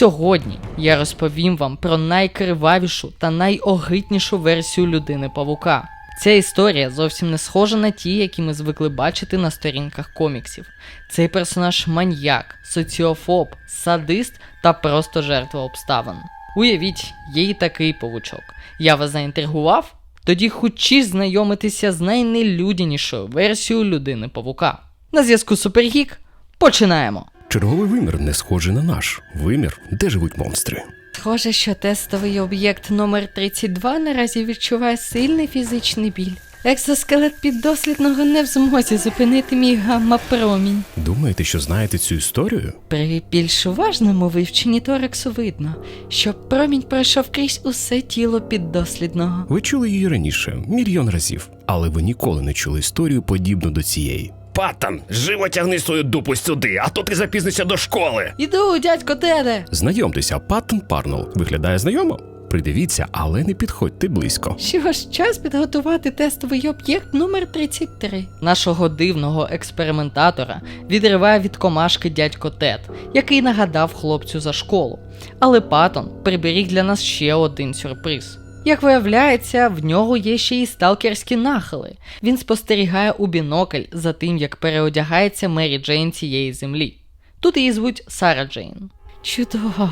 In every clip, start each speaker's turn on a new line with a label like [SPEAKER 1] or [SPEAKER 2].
[SPEAKER 1] Сьогодні я розповім вам про найкривавішу та найогиднішу версію людини павука. Ця історія зовсім не схожа на ті, які ми звикли бачити на сторінках коміксів. Цей персонаж маньяк, соціофоб, садист та просто жертва обставин. Уявіть, є і такий павучок. Я вас заінтригував? Тоді хочі знайомитися з найнелюдянішою версією людини павука. На зв'язку Супергік починаємо.
[SPEAKER 2] Черговий вимір не схожий на наш вимір, де живуть монстри.
[SPEAKER 1] Схоже, що тестовий об'єкт номер 32 наразі відчуває сильний фізичний біль. Екзоскелет піддослідного не в змозі зупинити мій гамма-промінь.
[SPEAKER 2] Думаєте, що знаєте цю історію?
[SPEAKER 1] При більш уважному вивченні торексу видно, що промінь пройшов крізь усе тіло піддослідного.
[SPEAKER 2] Ви чули її раніше, мільйон разів, але ви ніколи не чули історію подібну до цієї.
[SPEAKER 3] Паттон, живо тягни свою дупу сюди, а то ти запізнишся до школи.
[SPEAKER 1] Іду, дядько Теде!
[SPEAKER 2] Знайомтеся, Паттон Парнел виглядає знайомо? Придивіться, але не підходьте близько.
[SPEAKER 1] Що ж, час підготувати тестовий об'єкт номер 33. Нашого дивного експериментатора відриває від комашки дядько Тед, який нагадав хлопцю за школу. Але Паттон приберіг для нас ще один сюрприз. Як виявляється, в нього є ще й сталкерські нахили. Він спостерігає у бінокль за тим, як переодягається Мері Джейн цієї землі. Тут її звуть Сара Джейн. Чудово.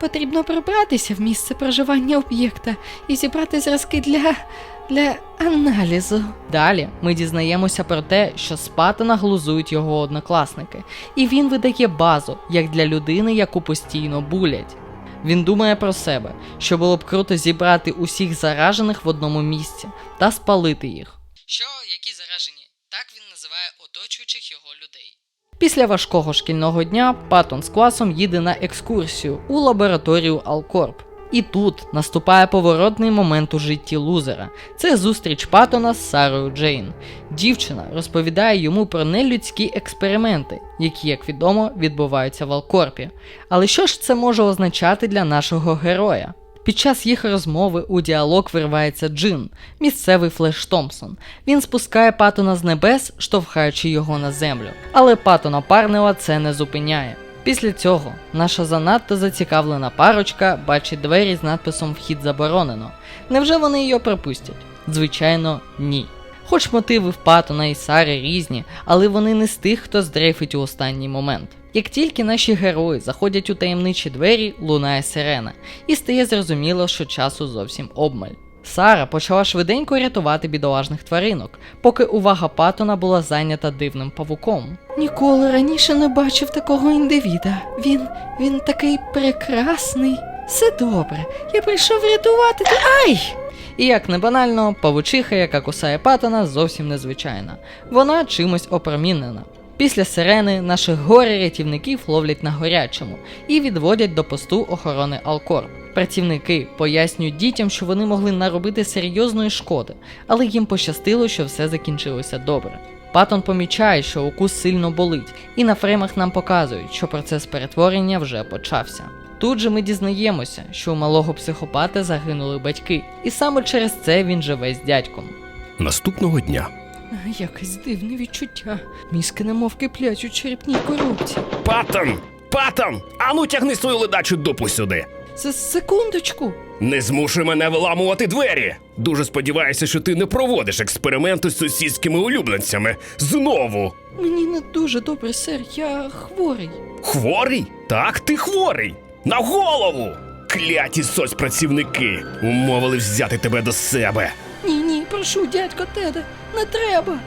[SPEAKER 1] Потрібно прибратися в місце проживання об'єкта і зібрати зразки для. для аналізу. Далі ми дізнаємося про те, що з Паттона глузують його однокласники, і він видає базу як для людини, яку постійно булять. Він думає про себе, що було б круто зібрати усіх заражених в одному місці та спалити їх. Що, які заражені? Так він називає оточуючих його людей. Після важкого шкільного дня Паттон з класом їде на екскурсію у лабораторію Алкорп. І тут наступає поворотний момент у житті лузера. Це зустріч Паттона з Сарою Джейн. Дівчина розповідає йому про нелюдські експерименти, які, як відомо, відбуваються в Алкорпі. Але що ж це може означати для нашого героя? Під час їх розмови у діалог виривається Джин, місцевий Флеш Томпсон. Він спускає Паттона з небес, штовхаючи його на землю. Але Паттона Парнела це не зупиняє. Після цього наша занадто зацікавлена парочка бачить двері з надписом Вхід заборонено. Невже вони її пропустять? Звичайно, ні. Хоч мотиви в Паттона і Сари різні, але вони не з тих, хто здрейфить у останній момент. Як тільки наші герої заходять у таємничі двері, лунає сирена, і стає зрозуміло, що часу зовсім обмаль. Сара почала швиденько рятувати бідолажних тваринок, поки увага Паттона була зайнята дивним павуком. Ніколи раніше не бачив такого індивіда. Він. він такий прекрасний. Все добре, я прийшов рятувати. Ай! І як не банально, павучиха, яка кусає Паттона, зовсім незвичайна. Вона чимось опромінена. Після сирени наших горе-рятівників ловлять на горячому і відводять до посту охорони Алкорп. Працівники пояснюють дітям, що вони могли наробити серйозної шкоди, але їм пощастило, що все закінчилося добре. Паттон помічає, що укус сильно болить, і на фреймах нам показують, що процес перетворення вже почався. Тут же ми дізнаємося, що у малого психопата загинули батьки, і саме через це він живе з дядьком.
[SPEAKER 2] Наступного дня
[SPEAKER 1] Якесь дивне відчуття. Мізки немов киплять у черепній коробці.
[SPEAKER 3] Паттон! Паттон! Ану тягни свою ледачу дупу сюди.
[SPEAKER 1] Це секундочку.
[SPEAKER 3] Не змушуй мене виламувати двері. Дуже сподіваюся, що ти не проводиш експерименти з сусідськими улюбленцями. Знову.
[SPEAKER 1] Мені не дуже добре, сер, я хворий.
[SPEAKER 3] Хворий? Так, ти хворий. На голову! Кляті соцпрацівники умовили взяти тебе до себе.
[SPEAKER 1] Ні, ні, прошу, дядько Теде, не треба.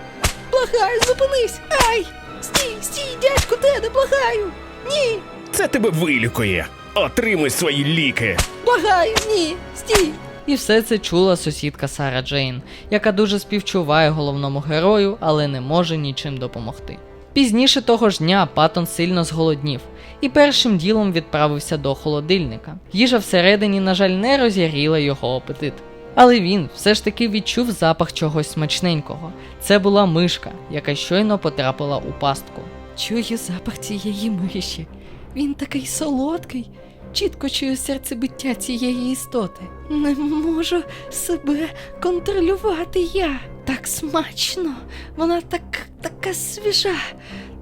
[SPEAKER 1] Благаю, зупинись. Ай! Стій, стій, дядько Теде, благаю. Ні,
[SPEAKER 3] Це тебе вилікує. Отримуй свої ліки.
[SPEAKER 1] Благаю, ні, стій. І все це чула сусідка Сара Джейн, яка дуже співчуває головному герою, але не може нічим допомогти. Пізніше того ж дня Паттон сильно зголоднів і першим ділом відправився до холодильника. Їжа всередині, на жаль, не роз'яріла його апетит. Але він все ж таки відчув запах чогось смачненького. Це була мишка, яка щойно потрапила у пастку. Чую запах цієї миші. Він такий солодкий. Чітко чую серцебиття цієї істоти. Не можу себе контролювати я. Так смачно. Вона так така свіжа,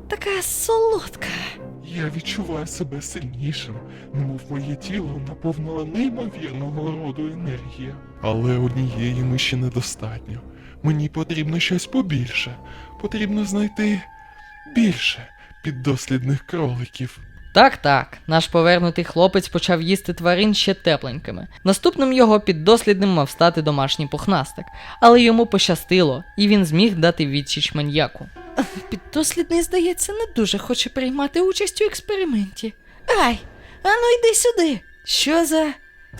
[SPEAKER 1] така солодка.
[SPEAKER 4] Я відчуваю себе сильнішим, немов моє тіло наповнила неймовірного роду енергія. Але однієї миші недостатньо. Мені потрібно щось побільше. Потрібно знайти більше піддослідних кроликів.
[SPEAKER 1] Так, так, наш повернутий хлопець почав їсти тварин ще тепленькими. Наступним його піддослідним мав стати домашній пухнастик, але йому пощастило, і він зміг дати відсіч маньяку. Піддослідний, здається, не дуже хоче приймати участь у експерименті. Ай, ану йди сюди. Що за.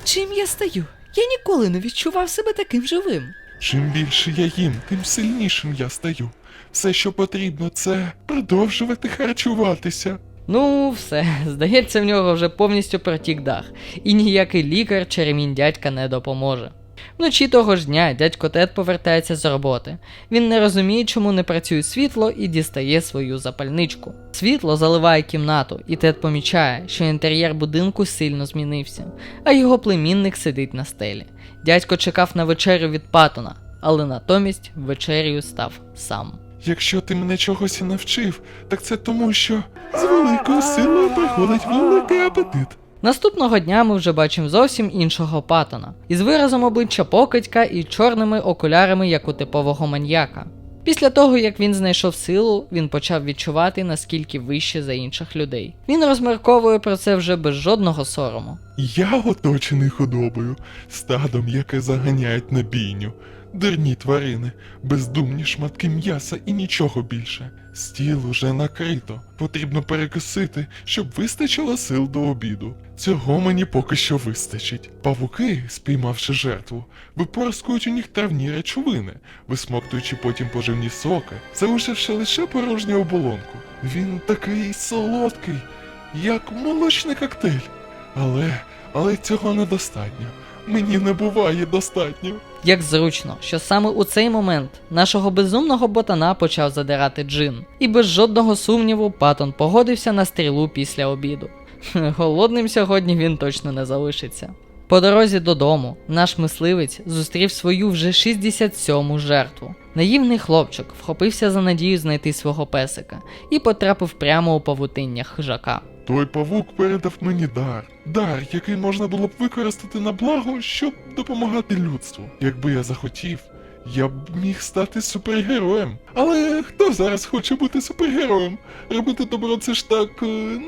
[SPEAKER 1] Чим я стаю? Я ніколи не відчував себе таким живим.
[SPEAKER 4] Чим більше я їм, тим сильнішим я стаю. Все, що потрібно, це продовжувати харчуватися.
[SPEAKER 1] Ну, все, здається, в нього вже повністю протік дах, і ніякий лікар чи ремінь дядька не допоможе. Вночі того ж дня дядько Тед повертається з роботи. Він не розуміє, чому не працює світло, і дістає свою запальничку. Світло заливає кімнату, і Тед помічає, що інтер'єр будинку сильно змінився, а його племінник сидить на стелі. Дядько чекав на вечерю від Патона, але натомість вечерю став сам.
[SPEAKER 4] Якщо ти мене чогось і навчив, так це тому, що з великою силою приходить великий апетит.
[SPEAKER 1] Наступного дня ми вже бачимо зовсім іншого патона, із виразом обличчя покидька і чорними окулярами, як у типового маньяка. Після того, як він знайшов силу, він почав відчувати наскільки вище за інших людей. Він розмірковує про це вже без жодного сорому.
[SPEAKER 4] Я оточений худобою, стадом, яке заганяють на бійню. Дурні тварини, бездумні шматки м'яса і нічого більше. Стіл уже накрито. Потрібно перекусити, щоб вистачило сил до обіду. Цього мені поки що вистачить. Павуки, спіймавши жертву, випорскують у них травні речовини, висмоктуючи потім поживні соки, залишивши лише порожню оболонку. Він такий солодкий, як молочний коктейль. Але, але цього недостатньо. Мені не буває достатньо.
[SPEAKER 1] Як зручно, що саме у цей момент нашого безумного ботана почав задирати джин, і без жодного сумніву Патон погодився на стрілу після обіду. Голодним сьогодні він точно не залишиться. По дорозі додому наш мисливець зустрів свою вже 67-му жертву. Наївний хлопчик вхопився за надію знайти свого песика і потрапив прямо у павутиння хижака.
[SPEAKER 4] Той павук передав мені дар. Дар, який можна було б використати на благо, щоб допомагати людству. Якби я захотів, я б міг стати супергероєм. Але хто зараз хоче бути супергероєм? Робити добро це ж так е,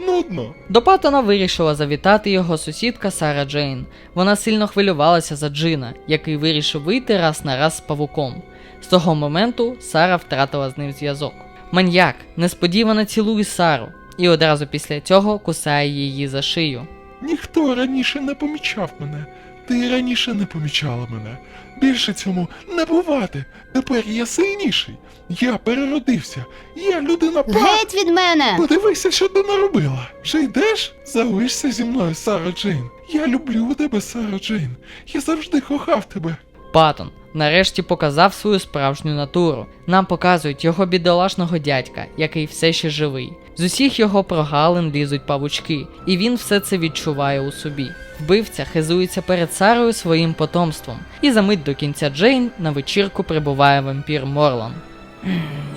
[SPEAKER 4] нудно.
[SPEAKER 1] До Паттона вирішила завітати його сусідка Сара Джейн. Вона сильно хвилювалася за Джина, який вирішив вийти раз на раз з павуком. З того моменту Сара втратила з ним зв'язок. Маньяк несподівано цілує Сару і одразу після цього кусає її за шию.
[SPEAKER 4] Ніхто раніше не помічав мене. Ти раніше не помічала мене. Більше цьому не бувати. Тепер я сильніший. Я переродився. Я людина па.
[SPEAKER 5] Геть від мене!
[SPEAKER 4] Подивися, що ти наробила. Вже йдеш? Залишся зі мною, Сара Джейн. Я люблю тебе, Сара Джейн. Я завжди кохав тебе.
[SPEAKER 1] Паттон нарешті показав свою справжню натуру. Нам показують його бідолашного дядька, який все ще живий. З усіх його прогалин лізуть павучки, і він все це відчуває у собі. Вбивця хизується перед Сарою своїм потомством, і за мить до кінця Джейн на вечірку прибуває вампір Морлан.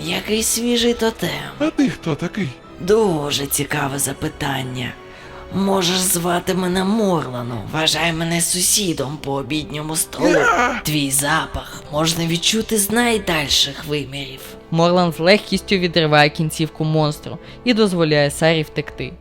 [SPEAKER 6] Який свіжий тотем.
[SPEAKER 4] А ти хто такий?
[SPEAKER 6] Дуже цікаве запитання. Можеш звати мене Морлану, вважай мене сусідом по обідньому столу. Твій запах можна відчути з найдальших вимірів.
[SPEAKER 1] Морлан з легкістю відриває кінцівку монстру і дозволяє Сарі втекти.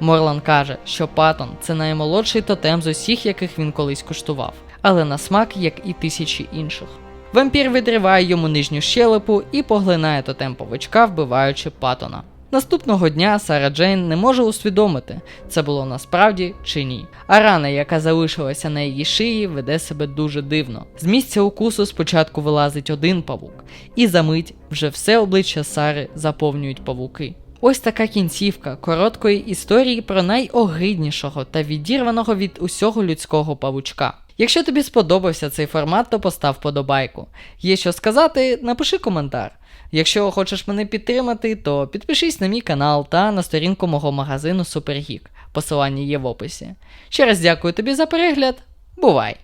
[SPEAKER 1] Морлан каже, що Паттон це наймолодший тотем з усіх, яких він колись куштував, але на смак, як і тисячі інших. Вампір відриває йому нижню щелепу і поглинає тотем павучка, вбиваючи Паттона. Наступного дня Сара Джейн не може усвідомити, це було насправді чи ні. А рана, яка залишилася на її шиї, веде себе дуже дивно. З місця укусу спочатку вилазить один павук, і за мить вже все обличчя Сари заповнюють павуки. Ось така кінцівка короткої історії про найогиднішого та відірваного від усього людського павучка. Якщо тобі сподобався цей формат, то постав подобайку. Є що сказати, напиши коментар. Якщо хочеш мене підтримати, то підпишись на мій канал та на сторінку мого магазину Супергік. Посилання є в описі. Ще раз дякую тобі за перегляд. Бувай!